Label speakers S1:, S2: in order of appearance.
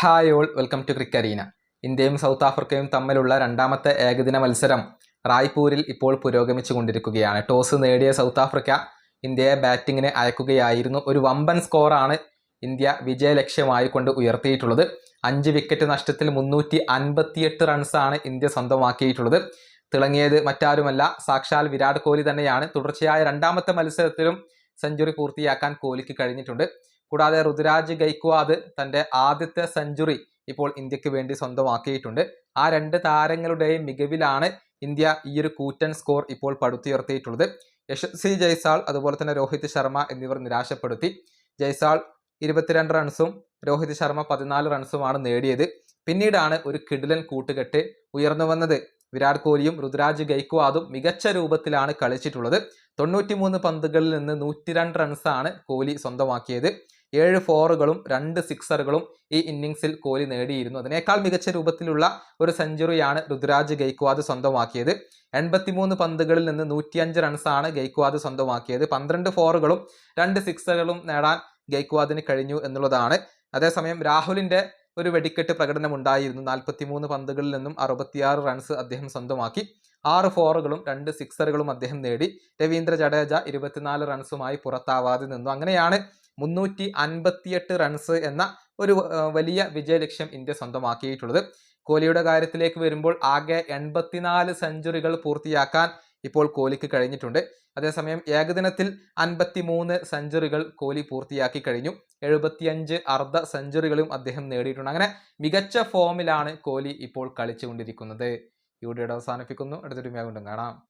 S1: Hi all welcome to Crickarena ഇന്ത്യയും south ആഫ്രിക്കയും തമ്മിലുള്ള രണ്ടാമത്തെ ഏകദിന മത്സരം റായ്പൂരിൽ ഇപ്പോൾ പുരോഗമിച്ചു കൊണ്ടിരിക്കുകയാണ്. ടോസ് നേടിയ സൗത്ത് ആഫ്രിക്ക ഇന്ത്യയെ ബാറ്റിങ്ങിന് അയക്കുകയായിരുന്നു. ഒരു വമ്പൻ സ്കോറാണ് ഇന്ത്യ വിജയ ലക്ഷ്യമായി കൊണ്ട് ഉയർത്തിയിട്ടുള്ളത്. അഞ്ച് വിക്കറ്റ് നഷ്ടത്തിൽ മുന്നൂറ്റി അൻപത്തിയെട്ട് റൺസാണ് ഇന്ത്യ സ്വന്തമാക്കിയിട്ടുള്ളത്. തിളങ്ങിയത് മറ്റാരുമല്ല സാക്ഷാൽ വിരാട് കോഹ്ലി തന്നെയാണ്. തുടർച്ചയായ രണ്ടാമത്തെ മത്സരത്തിലും സെഞ്ചുറി പൂർത്തിയാക്കാൻ കോഹ്ലിക്ക് കഴിഞ്ഞിട്ടുണ്ട്. കൂടാതെ ഋതുരാജ് ഗൈക്വാദ് തന്റെ ആദ്യത്തെ സെഞ്ചുറി ഇപ്പോൾ ഇന്ത്യയ്ക്ക് വേണ്ടി സ്വന്തമാക്കിയിട്ടുണ്ട്. ആ രണ്ട് താരങ്ങളുടെയും മികവിലാണ് ഇന്ത്യ ഈ ഒരു കൂറ്റൻ സ്കോർ ഇപ്പോൾ പടുത്തുയർത്തിയിട്ടുള്ളത്. യശസ്വി ജയ്സാൾ അതുപോലെ തന്നെ രോഹിത് ശർമ്മ എന്നിവർ നിരാശപ്പെടുത്തി. ജയ്സാൾ ഇരുപത്തിരണ്ട് റൺസും രോഹിത് ശർമ്മ പതിനാല് റൺസുമാണ് നേടിയത്. പിന്നീടാണ് ഒരു കിടിലൻ കൂട്ടുകെട്ട് ഉയർന്നു വന്നത്. വിരാട് കോഹ്ലിയും ഋതുരാജ് ഗൈക്വാദും മികച്ച രൂപത്തിലാണ് കളിച്ചിട്ടുള്ളത്. തൊണ്ണൂറ്റിമൂന്ന് പന്തുകളിൽ നിന്ന് നൂറ്റിരണ്ട് റൺസാണ് കോഹ്ലി സ്വന്തമാക്കിയത്. ഏഴ് ഫോറുകളും രണ്ട് സിക്സറുകളും ഈ ഇന്നിങ്സിൽ കോഹ്ലി നേടിയിരുന്നു. അതിനേക്കാൾ മികച്ച രൂപത്തിലുള്ള ഒരു സെഞ്ചുറിയാണ് ഋതുരാജ് ഗൈക്വാദ് സ്വന്തമാക്കിയത്. എൺപത്തിമൂന്ന് പന്തുകളിൽ നിന്ന് നൂറ്റിയഞ്ച് റൺസാണ് ഗൈക്വാദ് സ്വന്തമാക്കിയത്. പന്ത്രണ്ട് ഫോറുകളും രണ്ട് സിക്സറുകളും നേടാൻ ഗൈക്വാദിന് കഴിഞ്ഞു എന്നുള്ളതാണ്. അതേസമയം രാഹുലിന്റെ ഒരു വെടിക്കെട്ട് പ്രകടനം ഉണ്ടായിരുന്നു. നാൽപ്പത്തിമൂന്ന് പന്തുകളിൽ നിന്നും അറുപത്തിയാറ് റൺസ് അദ്ദേഹം സ്വന്തമാക്കി. ആറ് ഫോറുകളും രണ്ട് സിക്സറുകളും അദ്ദേഹം നേടി. രവീന്ദ്ര ജഡേജ ഇരുപത്തിനാല് റൺസുമായി പുറത്താവാതെ നിന്നു. അങ്ങനെയാണ് മുന്നൂറ്റി അൻപത്തിയെട്ട് റൺസ് എന്ന ഒരു വലിയ വിജയലക്ഷ്യം ഇന്ത്യ സ്വന്തമാക്കിയിട്ടുള്ളത്. കോഹ്ലിയുടെ കാര്യത്തിലേക്ക് വരുമ്പോൾ ആകെ എൺപത്തിനാല് സെഞ്ചുറികൾ പൂർത്തിയാക്കാൻ ഇപ്പോൾ കോഹ്ലിക്ക് കഴിഞ്ഞിട്ടുണ്ട്. അതേസമയം ഏകദിനത്തിൽ അൻപത്തി മൂന്ന് സെഞ്ചുറികൾ കോഹ്ലി പൂർത്തിയാക്കി കഴിഞ്ഞു. എഴുപത്തിയഞ്ച് അർദ്ധ സെഞ്ചുറികളും അദ്ദേഹം നേടിയിട്ടുണ്ട്. അങ്ങനെ മികച്ച ഫോമിലാണ് കോഹ്ലി ഇപ്പോൾ കളിച്ചുകൊണ്ടിരിക്കുന്നത്. ഈ വീഡിയോയുടെ അവസാനിപ്പിക്കുന്നു. അടുത്തൊരു വീണ്ടും കാണാം.